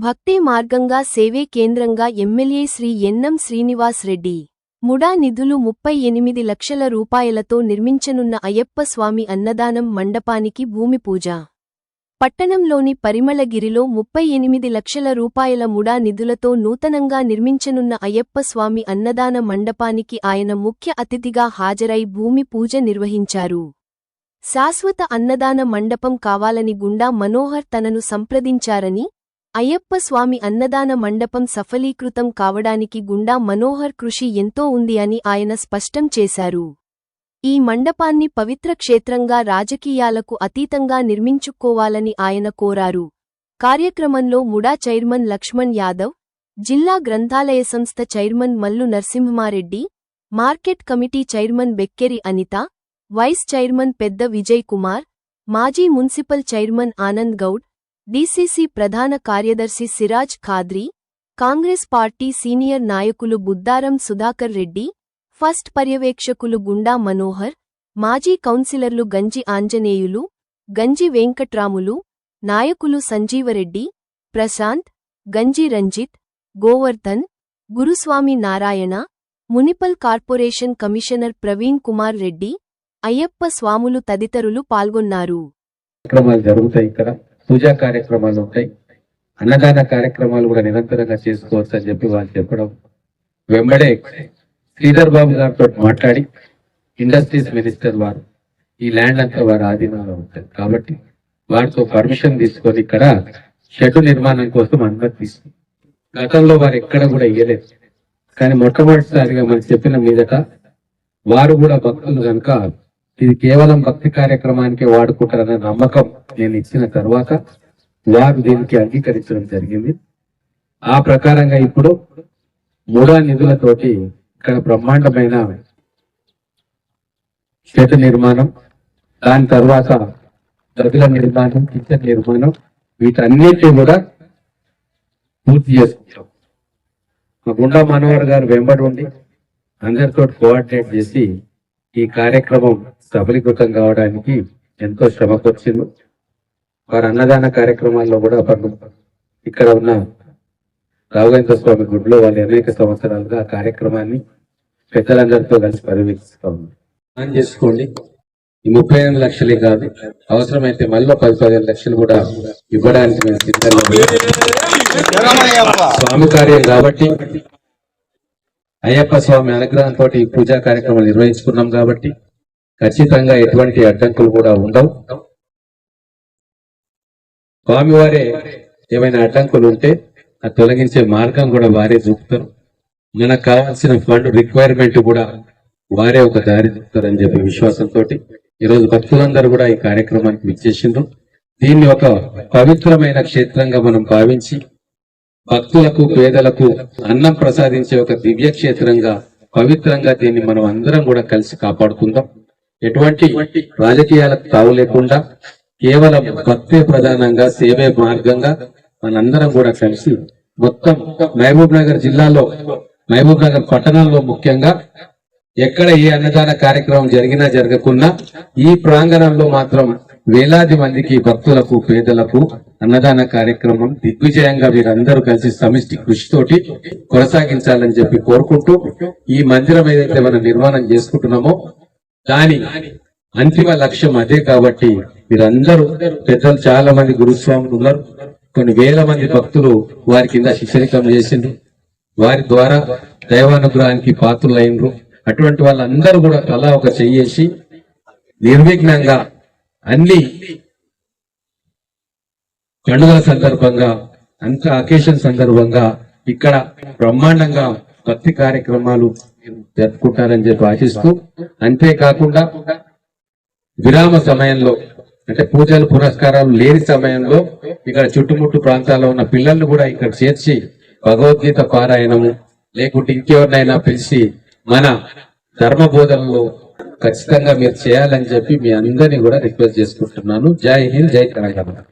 భక్తే మార్గంగా సేవే కేంద్రంగా ఎమ్మెల్యే శ్రీ ఎన్నం శ్రీనివాస్ రెడ్డి. ముడా నిధులు ముప్పై ఎనిమిది లక్షల రూపాయలతో నిర్మించనున్న అయ్యప్ప స్వామి అన్నదానం మండపానికి భూమి పూజ. పట్టణంలోని పరిమళగిరిలో ముప్పై ఎనిమిది లక్షల రూపాయల ముడా నిధులతో నూతనంగా నిర్మించనున్న అయ్యప్ప స్వామి అన్నదాన మండపానికి ఆయన ముఖ్య అతిథిగా హాజరై భూమి పూజ నిర్వహించారు. శాశ్వత అన్నదాన మండపం కావాలని గుండా మనోహర్ తనను సంప్రదించారని అయ్యప్ప స్వామి అన్నదాన మండపం సఫలీకృతం కావడానికి గుండా మనోహర్ కృషి ఎంతో ఉంది అని ఆయన స్పష్టం చేశారు. ఈ మండపాన్ని పవిత్ర క్షేత్రంగా రాజకీయాలకు అతీతంగా నిర్మించుకోవాలని ఆయన కోరారు. కార్యక్రమంలో ముడా చైర్మన్ లక్ష్మణ్ యాదవ్ జిల్లా గ్రంథాలయ సంస్థ chairman Mallu Narasimha Reddy market committee chairman Bekkeri Anitha vice chairman పెద్ద విజయ్ కుమార్ మాజీ municipal chairman Anand Goud DCC ప్రధాన కార్యదర్శి సిరాజ్ ఖాద్రీ కాంగ్రెస్ పార్టీ సీనియర్ నాయకులు బుద్దారం సుధాకర్ రెడ్డి ఫస్ట్ పర్యవేక్షకులు గుండా మనోహర్ మాజీ కౌన్సిలర్లు గంజి ఆంజనేయులు గంజి వెంకట్రాములు నాయకులు Sanjeevareddy Prashanth Ganji Ranjith Govardhan Guruswamy Narayana municipal corporation commissioner Praveen Kumar Reddy Ayyappa స్వాములు తదితరులు పాల్గొన్నారు. జరుగుతాయి ఇక్కడ. పూజా కార్యక్రమాలు ఉంటాయి. అన్నదాన కార్యక్రమాలు కూడా నిరంతరంగా చేసుకోవచ్చు అని చెప్పి వాళ్ళు చెప్పడం. వెంబడే శ్రీధర్ బాబు గారితో మాట్లాడి ఇండస్ట్రీస్ మినిస్టర్ వారు ఈ ల్యాండ్ అంతా వారి ఆధీనంలో ఉంటుంది కాబట్టి వారితో పర్మిషన్ తీసుకొని ఇక్కడ షెడ్ నిర్మాణం కోసం అనుమతి తీసుకుంది గతంలో వారు ఎక్కడ కూడా ఇయ్యలేదు. కానీ మొట్టమొదటిసారిగా మనం చెప్పిన మీదట వారు కూడా భక్తులు కనుక ఇది కేవలం భక్తి కార్యక్రమానికి వాడుకుంటారనే నమ్మకం నేను ఇచ్చిన తర్వాత వారు దీనికి అంగీకరించడం జరిగింది. ఆ ప్రకారంగా ఇప్పుడు మూడా నిధులతోటి ఇక్కడ బ్రహ్మాండమైన షెడ్ నిర్మాణం దాని తర్వాత గదుల నిర్మాణం కిచెన్ నిర్మాణం వీటన్నిటిని కూడా పూర్తి చేసుకుంటాం. మా గుండా మనోహర్ గారు వెంబడి ఉండి అందరితో కోఆర్డినేట్ చేసి ఈ కార్యక్రమం సఫలీకృతం కావడానికి ఎంతో శ్రమకొచ్చింది. వారి అన్నదాన కార్యక్రమాల్లో కూడా పన్ను ఇక్కడ ఉన్న రాఘవేంద్ర స్వామి గుడిలో వాళ్ళు అనేక సంవత్సరాలుగా ఆ కార్యక్రమాన్ని పెద్దలందరితో కలిసి పర్యవేక్షిస్తా ఉన్నారు ప్లాన్ చేసుకోండి. ఈ ముప్పై ఎనిమిది లక్షలే కాదు అవసరమైతే మళ్ళీ పది పదిహేను లక్షలు కూడా ఇవ్వడానికి మేము సిద్ధంగా. స్వామి కార్యం కాబట్టి అయ్యప్ప స్వామి అనుగ్రహంతో ఈ పూజా కార్యక్రమాలు నిర్వహించుకున్నాం కాబట్టి ఖచ్చితంగా ఎటువంటి అడ్డంకులు కూడా ఉండవు. స్వామివారే ఏమైనా అడ్డంకులు ఉంటే అది తొలగించే మార్గం కూడా వారే చూపుతారు. మనకు కావాల్సిన ఫండ్ రిక్వైర్మెంట్ కూడా వారే ఒక దారి చూపుతారని చెప్పి విశ్వాసంతో ఈరోజు భక్తులందరూ కూడా ఈ కార్యక్రమానికి విచ్చేసిండ్రు. దీన్ని ఒక పవిత్రమైన క్షేత్రంగా మనం భావించి భక్తులకు పేదలకు అన్నం ప్రసాదించే ఒక దివ్య క్షేత్రంగా పవిత్రంగా దీన్ని మనం అందరం కూడా కలిసి కాపాడుకుందాం. ఎటువంటి రాజకీయాలకు తావు లేకుండా కేవలం భక్తే ప్రధానంగా సేవే మార్గంగా మనందరం కూడా కలిసి మొత్తం మహబూబ్ నగర్ జిల్లాలో మహబూబ్ నగర్ పట్టణంలో ముఖ్యంగా ఎక్కడ ఏ అన్నదాన కార్యక్రమం జరిగినా జరగకున్నా ఈ ప్రాంగణంలో మాత్రం వేలాది మందికి భక్తులకు పేదలకు అన్నదాన కార్యక్రమం దిగ్విజయంగా వీరందరూ కలిసి సమిష్టి కృషితోటి కొనసాగించాలని చెప్పి కోరుకుంటూ ఈ మందిరం ఏదైతే మనం నిర్మాణం చేసుకుంటున్నామో దాని అంతిమ లక్ష్యం అదే కాబట్టి మీరందరూ పెద్దలు చాలా మంది గురుస్వాములు ఉన్నారు. కొన్ని వేల మంది భక్తులు వారి కింద శిష్యరికం చేసిండ్రు. వారి ద్వారా దైవానుగ్రహానికి పాత్రులైనరు అటువంటి వాళ్ళందరూ కూడా కళ ఒక చెయ్యేసి నిర్విఘ్నంగా అన్ని పండుగల సందర్భంగా అంత అకేషన్ సందర్భంగా ఇక్కడ బ్రహ్మాండంగా భక్తి కార్యక్రమాలు జరుపుకుంటారని చెప్పి ఆశిస్తూ అంతేకాకుండా విరామ సమయంలో అంటే పూజలు పురస్కారాలు లేని సమయంలో ఇక్కడ చుట్టుముట్టు ప్రాంతాల్లో ఉన్న పిల్లల్ని కూడా ఇక్కడ చేర్చి భగవద్గీత పారాయణము లేకుంటే ఇంకెవరినైనా పిలిచి మన ధర్మ బోధనలో ఖచ్చితంగా మీరు చేయాలని చెప్పి మీ అందరినీ కూడా రిక్వెస్ట్ చేసుకుంటున్నాను. జై హింద్ జై తెలంగాణ.